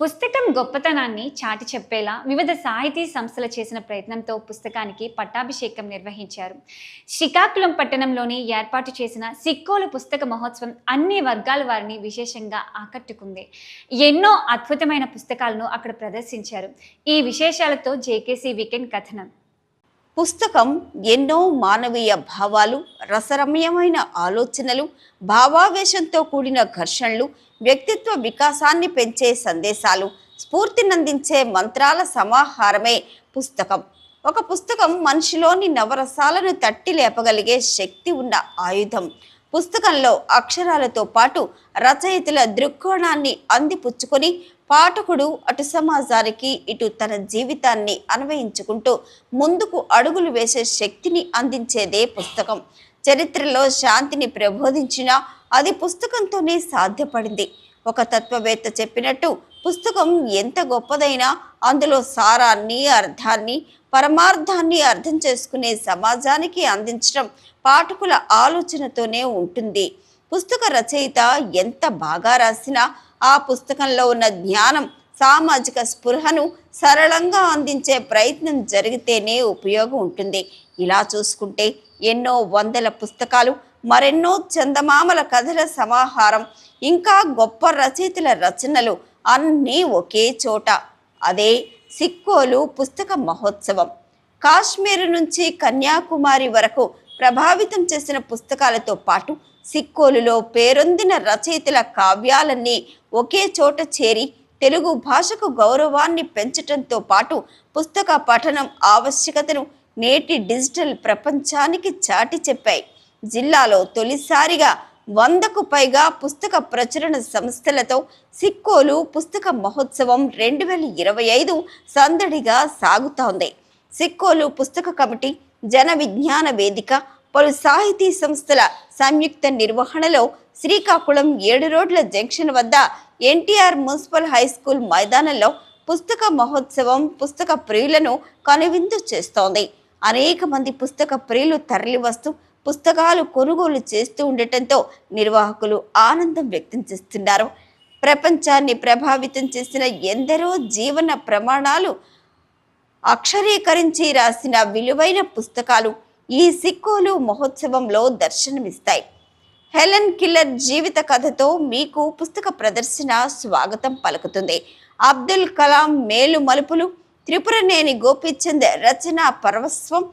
పుస్తకం గొప్పతనాన్ని చాటి చెప్పేలా వివిధ సాహితీ సంస్థలు చేసిన ప్రయత్నంతో పుస్తకానికి పట్టాభిషేకం నిర్వహించారు. శ్రీకాకుళం పట్టణంలోని ఏర్పాటు చేసిన సిక్కోలు పుస్తక మహోత్సవం అన్ని వర్గాల వారిని విశేషంగా ఆకట్టుకుంది. ఎన్నో అద్భుతమైన పుస్తకాలను అక్కడ ప్రదర్శించారు. ఈ విశేషాలతో జేకేసీ వీకెండ్ కథనం. పుస్తకం ఎన్నో మానవీయ భావాలు రసరమ్యమైన ఆలోచనలు భావావేశంతో కూడిన ఘర్షణలు వ్యక్తిత్వ వికాసాన్ని పెంచే సందేశాలు స్ఫూర్తినందించే మంత్రాల సమాహారమే పుస్తకం. ఒక పుస్తకం మనిషిలోని నవరసాలను తట్టి లేపగలిగే శక్తి ఉన్న ఆయుధం. పుస్తకంలో అక్షరాలతో పాటు రచయితల దృక్కోణాన్ని అందిపుచ్చుకొని పాఠకుడు అటు సమాజానికి ఇటు తన జీవితాన్ని అన్వయించుకుంటూ ముందుకు అడుగులు వేసే శక్తిని అందించేదే పుస్తకం. చరిత్రలో శాంతిని ప్రబోధించిన అది పుస్తకంతోనే సాధ్యపడింది. ఒక తత్వవేత్త చెప్పినట్టు పుస్తకం ఎంత గొప్పదైనా అందులో సారాన్ని అర్థాన్ని పరమార్థాన్ని అర్థం చేసుకునే సమాజానికి అందించడం పాఠకుల ఆలోచనతోనే ఉంటుంది. పుస్తక రచయిత ఎంత బాగా రాసినా ఆ పుస్తకంలో ఉన్న జ్ఞానం సామాజిక స్పృహను సరళంగా అందించే ప్రయత్నం జరిగితేనే ఉపయోగం ఉంటుంది. ఇలా చూసుకుంటే ఎన్నో వందల పుస్తకాలు మరెన్నో చందమామల కథల సమాహారం ఇంకా గొప్ప రచయితల రచనలు అన్నీ ఒకే చోట. అదే సిక్కోలు పుస్తక మహోత్సవం. కాశ్మీర్ నుంచి కన్యాకుమారి వరకు ప్రభావితం చేసిన పుస్తకాలతో పాటు సిక్కోలులో పేరొందిన రచయితల కావ్యాలన్నీ ఒకే చోట చేరి తెలుగు భాషకు గౌరవాన్ని పెంచటంతో పాటు పుస్తక పఠనం ఆవశ్యకతను నేటి డిజిటల్ ప్రపంచానికి చాటి చెప్పాయి. జిల్లాలో తొలిసారిగా వందకు పైగా పుస్తక ప్రచురణ సంస్థలతో సిక్కోలు పుస్తక మహోత్సవం రెండు వేల ఇరవై ఐదు సందడిగా సాగుతోంది. సిక్కోలు పుస్తక కమిటీ జన విజ్ఞాన వేదిక పలు సాహితీ సంస్థల సంయుక్త నిర్వహణలో శ్రీకాకుళం ఏడు రోడ్ల జంక్షన్ వద్ద ఎన్టీఆర్ మున్సిపల్ హై స్కూల్ మైదానంలో పుస్తక మహోత్సవం పుస్తక ప్రియులను కనువిందు చేస్తోంది. అనేక మంది పుస్తక ప్రియులు తరలివస్తూ పుస్తకాలు కొనుగోలు చేస్తూ ఉండటంతో నిర్వాహకులు ఆనందం వ్యక్తం చేస్తున్నారు. ప్రపంచాన్ని ప్రభావితం చేసిన ఎందరో జీవన ప్రమాణాలు అక్షరీకరించి రాసిన విలువైన పుస్తకాలు ఈ సిక్కోలు మహోత్సవంలో దర్శనమిస్తాయి. హెలెన్ కిల్లర్ జీవిత కథతో మీకు పుస్తక ప్రదర్శన స్వాగతం పలుకుతుంది. అబ్దుల్ కలాం మేలు మలుపులు త్రిపురనేని గోపీచంద్ రచన పరవస్వం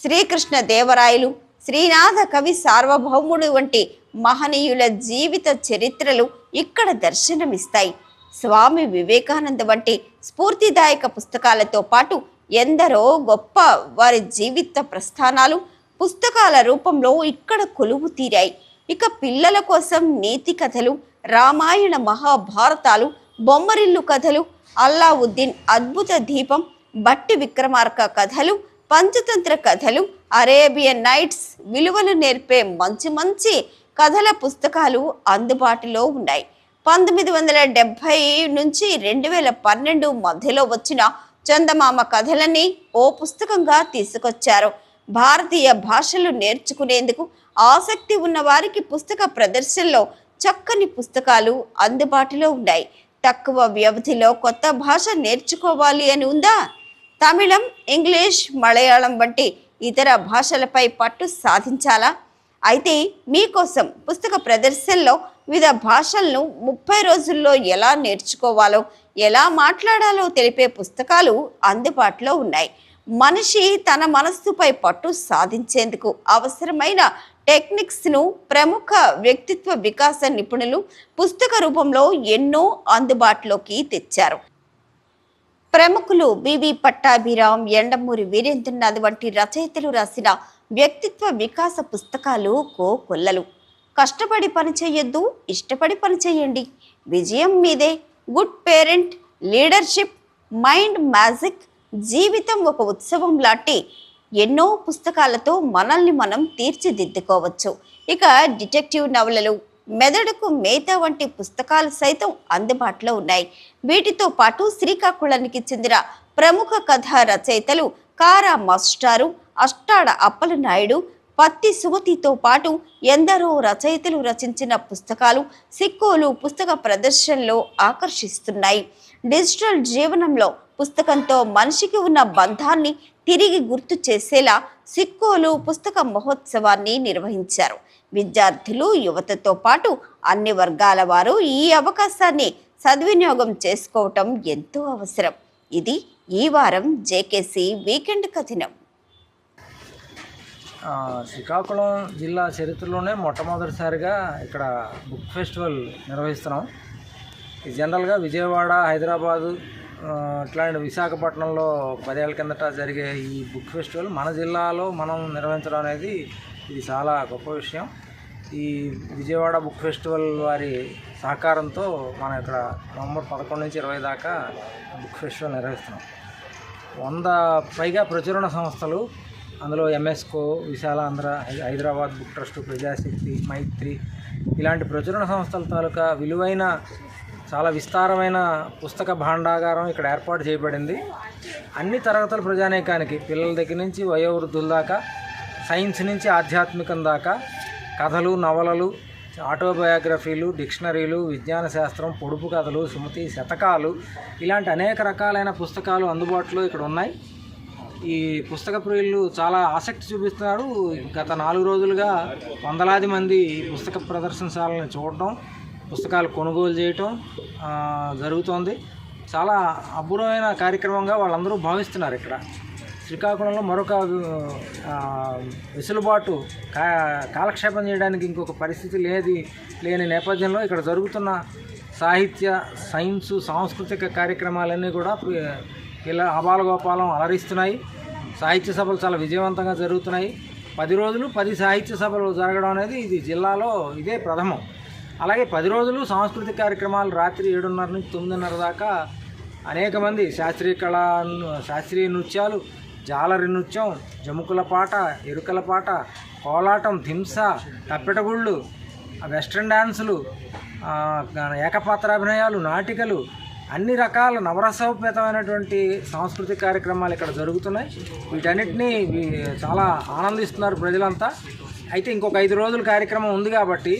శ్రీకృష్ణ దేవరాయలు శ్రీనాథ కవి సార్వభౌముడు వంటి మహనీయుల జీవిత చరిత్రలు ఇక్కడ దర్శనమిస్తాయి. స్వామి వివేకానంద వంటి స్ఫూర్తిదాయక పుస్తకాలతో పాటు ఎందరో గొప్ప వారి జీవిత ప్రస్థానాలు పుస్తకాల రూపంలో ఇక్కడ కొలువు తీరాయి. ఇక పిల్లల కోసం నీతి కథలు రామాయణ మహాభారతాలు బొమ్మరిల్లు కథలు అల్లావుద్దీన్ అద్భుత దీపం బట్టి విక్రమార్క కథలు పంచతంత్ర కథలు అరేబియన్ నైట్స్ విలువలు నేర్పే మంచి మంచి కథల పుస్తకాలు అందుబాటులో ఉన్నాయి. పంతొమ్మిది వందల డెబ్భై నుంచి రెండు వేల పన్నెండు మధ్యలో వచ్చిన చందమామ కథలని ఓ పుస్తకంగా తీసుకొచ్చారు. భారతీయ భాషలు నేర్చుకునేందుకు ఆసక్తి ఉన్న వారికి పుస్తక ప్రదర్శనలో చక్కని పుస్తకాలు అందుబాటులో ఉన్నాయి. తక్కువ వ్యవధిలో కొత్త భాష నేర్చుకోవాలి అని ఉందా? తమిళం ఇంగ్లీష్ మలయాళం వంటి ఇతర భాషలపై పట్టు సాధించాలా? అయితే మీకోసం పుస్తక ప్రదర్శనలో వివిధ భాషలను ముప్పై రోజుల్లో ఎలా నేర్చుకోవాలో ఎలా మాట్లాడాలో తెలిపే పుస్తకాలు అందుబాటులో ఉన్నాయి. మనిషి తన మనస్సుపై పట్టు సాధించేందుకు అవసరమైన టెక్నిక్స్ను ప్రముఖ వ్యక్తిత్వ వికాస నిపుణులు పుస్తక రూపంలో ఎన్నో అందుబాటులోకి తెచ్చారు. ప్రముఖులు బివి పట్టాభిరామ్ ఎండమూరి వీరేంద్రనాథ్ వంటి రచయితలు రాసిన వ్యక్తిత్వ వికాస పుస్తకాలు కోకొల్లలు కష్టపడి పని చేయొద్దు ఇష్టపడి పని చేయండి విజయం మీదే. Good parent leadership mind magic జీవితం ఒక ఉత్సవం లాంటి ఎన్నో పుస్తకాలతో మనల్ని మనం తీర్చిదిద్దుకోవచ్చు. ఇక డిటెక్టివ్ నవలలు మెదడుకు మేత వంటి పుస్తకాలు సైతం అందుబాటులో ఉన్నాయి. వీటితో పాటు శ్రీకాకుళానికి చెందిన ప్రముఖ కథా రచయితలు కారా మాస్టారు అష్టాడ అప్పల నాయుడు పత్తి సుమతితో పాటు ఎందరో రచయితలు రచించిన పుస్తకాలు సిక్కోలు పుస్తక ప్రదర్శనలో ఆకర్షిస్తున్నాయి. డిజిటల్ జీవనంలో పుస్తకంతో మనిషికి ఉన్న బంధాన్ని తిరిగి గుర్తు చేసేలా సిక్కోలు పుస్తక మహోత్సవాన్ని నిర్వహించారు. విద్యార్థులు యువతతో పాటు అన్ని వర్గాల వారు ఈ అవకాశాన్ని సద్వినియోగం చేసుకోవటం ఎంతో అవసరం. ఇది ఈ వారం జేకేసీ వీకెండ్ కథనం. శ్రీకాకుళం జిల్లా చరిత్రలోనే మొట్టమొదటిసారిగా ఇక్కడ బుక్ ఫెస్టివల్ నిర్వహిస్తున్నాం. ఇది జనరల్గా విజయవాడ హైదరాబాదు ఇట్లాంటి విశాఖపట్నంలో పదేళ్ళ కిందట జరిగే ఈ బుక్ ఫెస్టివల్ మన జిల్లాలో మనం నిర్వహించడం అనేది ఇది చాలా గొప్ప విషయం. ఈ విజయవాడ బుక్ ఫెస్టివల్ వారి సహకారంతో మనం ఇక్కడ నవంబర్ పదకొండు నుంచి ఇరవై దాకా బుక్ ఫెస్టివల్ నిర్వహిస్తున్నాం. వంద పైగా ప్రచురణ సంస్థలు అందులో ఎంఎస్కో విశాలాంధ్ర హై- హైదరాబాద్ బుక్ ట్రస్ట్ ప్రజాశక్తి మైత్రి ఇలాంటి ప్రచురణ సంస్థల తాలూకా విలువైన చాలా విస్తారమైన పుస్తక భాండాగారం ఇక్కడ ఏర్పాటు చేయబడింది. అన్ని తరగతుల ప్రజానేకానికి పిల్లల దగ్గర నుంచి వయోవృద్ధుల దాకా సైన్స్ నుంచి ఆధ్యాత్మికం దాకా కథలు నవలలు ఆటోబయోగ్రఫీలు డిక్షనరీలు విజ్ఞాన శాస్త్రం పొడుపు కథలు సుమతి శతకాలు ఇలాంటి అనేక రకాలైన పుస్తకాలు అందుబాటులో ఇక్కడ ఉన్నాయి. ఈ పుస్తక ప్రియులు చాలా ఆసక్తి చూపిస్తున్నారు. గత నాలుగు రోజులుగా వందలాది మంది పుస్తక ప్రదర్శనశాలను చూడటం పుస్తకాలు కొనుగోలు చేయటం జరుగుతోంది. చాలా అబ్బురమైన కార్యక్రమంగా వాళ్ళందరూ భావిస్తున్నారు ఇక్కడ. శ్రీకాకుళంలో మరొక వెసులుబాటు కా కాలక్షేపం చేయడానికి ఇంకొక పరిస్థితి లేది లేని నేపథ్యంలో ఇక్కడ జరుగుతున్న సాహిత్య సైన్సు సాంస్కృతిక కార్యక్రమాలన్నీ కూడా ఇలా పిల్ల అలరిస్తున్నాయి. సాహిత్య సభలు చాలా విజయవంతంగా జరుగుతున్నాయి. పది రోజులు పది సాహిత్య సభలు జరగడం అనేది ఇది జిల్లాలో ఇదే ప్రథమం. అలాగే పది రోజులు సాంస్కృతిక కార్యక్రమాలు రాత్రి ఏడున్నర నుంచి తొమ్మిదిన్నర దాకా అనేక మంది శాస్త్రీయ కళా శాస్త్రీయ నృత్యాలు జాలరి నృత్యం జముకుల పాట ఎరుకల పాట కోలాటం ధింస తప్పెటగుళ్ళు వెస్ట్రన్ డ్యాన్సులు ఏకపాత్రాభినయాలు నాటికలు అన్ని రకాల నవరసోపేతమైనటువంటి సాంస్కృతిక కార్యక్రమాలు ఇక్కడ జరుగుతున్నాయి. వీటన్నిటినీ చాలా ఆనందిస్తున్నారు ప్రజలంతా. అయితే ఇంకొక ఐదు రోజుల కార్యక్రమం ఉంది కాబట్టి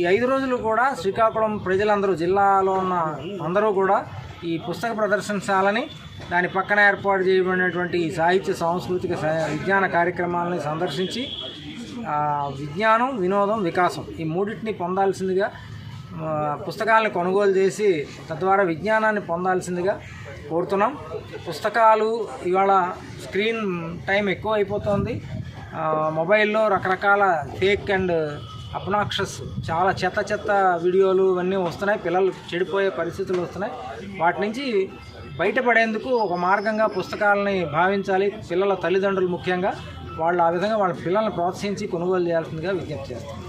ఈ ఐదు రోజులు కూడా శ్రీకాకుళం ప్రజలందరూ జిల్లాలో ఉన్న అందరూ కూడా ఈ పుస్తక ప్రదర్శనశాలని దాని పక్కన ఏర్పాటు చేయబడినటువంటి ఈ సాహిత్య సాంస్కృతిక విజ్ఞాన కార్యక్రమాలని సందర్శించి విజ్ఞానం వినోదం వికాసం ఈ మూడింటిని పొందాల్సిందిగా పుస్తకాలను కొనుగోలు చేసి తద్వారా విజ్ఞానాన్ని పొందాల్సిందిగా కోరుతున్నాం. పుస్తకాలు ఇవాళ స్క్రీన్ టైం ఎక్కువ అయిపోతుంది మొబైల్లో రకరకాల ఫేక్ అండ్ అప్నాక్షస్ చాలా చెత్త చెత్త వీడియోలు ఇవన్నీ వస్తున్నాయి. పిల్లలు చెడిపోయే పరిస్థితులు వస్తున్నాయి. వాటి నుంచి బయటపడేందుకు ఒక మార్గంగా పుస్తకాలని భావించాలి. పిల్లల తల్లిదండ్రులు ముఖ్యంగా. వాళ్ళు ఆ విధంగా వాళ్ళ పిల్లల్ని ప్రోత్సహించి కొనుగోలు చేయాల్సిందిగా విజ్ఞప్తి చేస్తారు